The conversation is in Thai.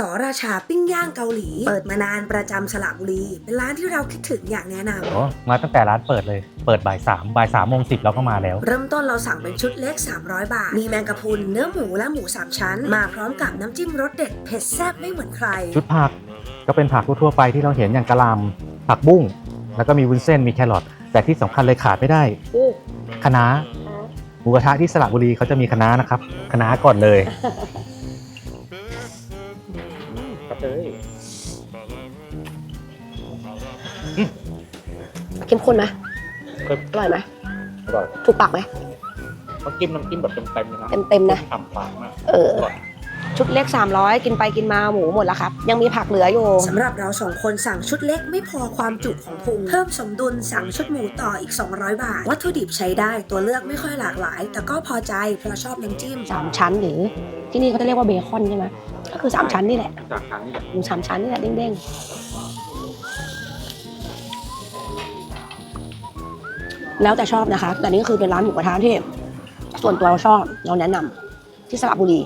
สราชาปิ้งย่างเกาหลี เปิดมานานประจำสระบุรี เป็นร้านที่เราคิดถึงอย่างแนะนำโอ้มาตั้งแต่ร้านเปิดเลย เปิดบ่ายสามบ่ายสามโมงสิบเราก็มาแล้ว เริ่มต้นเราสั่งเป็นชุดเล็ก 300 บาท มีแมงกะพรุนเนื้อหมูและหมู3ชั้น มาพร้อมกับน้ำจิ้มรสเด็ดเผ็ดแซ่บไม่เหมือนใคร ชุดผักก็เป็นผักทั่วๆไปที่เราเห็นอย่างกะหล่ำผักบุ้ง แล้วก็มีวุ้นเส้นมีแครอทแต่ที่สำคัญเลยขาดไม่ได้คะน้าหมูกระทะที่สระบุรีเขาจะมีคะน้านะครับคะน้าก่อนเลยครับ เลยเข้มข้นไหมเข้มอร่อยไหมอร่อยถูกปากไหมเขาจิ้มน้ำจิ้มแบบเต็มๆเลยนะเต็มๆนะฉ่ำปากมากเออชุดเล็ก 300 กินไปกินมาหมูหมดแล้วครับ ยังมีผักเหลืออยู่สำหรับเราสองคนสั่งชุดเล็กไม่พอความจุของพุงเพิ่มสมดุลสั่งชุดหมูต่ออีก 200 บาท วัตถุดิบใช้ได้ตัวเลือกไม่ค่อยหลากหลาย แต่ก็พอใจเพราะชอบน้ำจิ้มสามชั้นหรือที่นี่เขาจะเรียกว่าเบคอนใช่ไหม ก็คือสามชั้นนี่แหละจากทางนี้แหละหมูสามชั้นนี่แหละเด้งๆ แล้วแต่ชอบนะคะ แต่นี่ก็คือเป็นร้านหมูกระทะที่ ส่วนตัวเราชอบเราแนะนำที่สระบุรี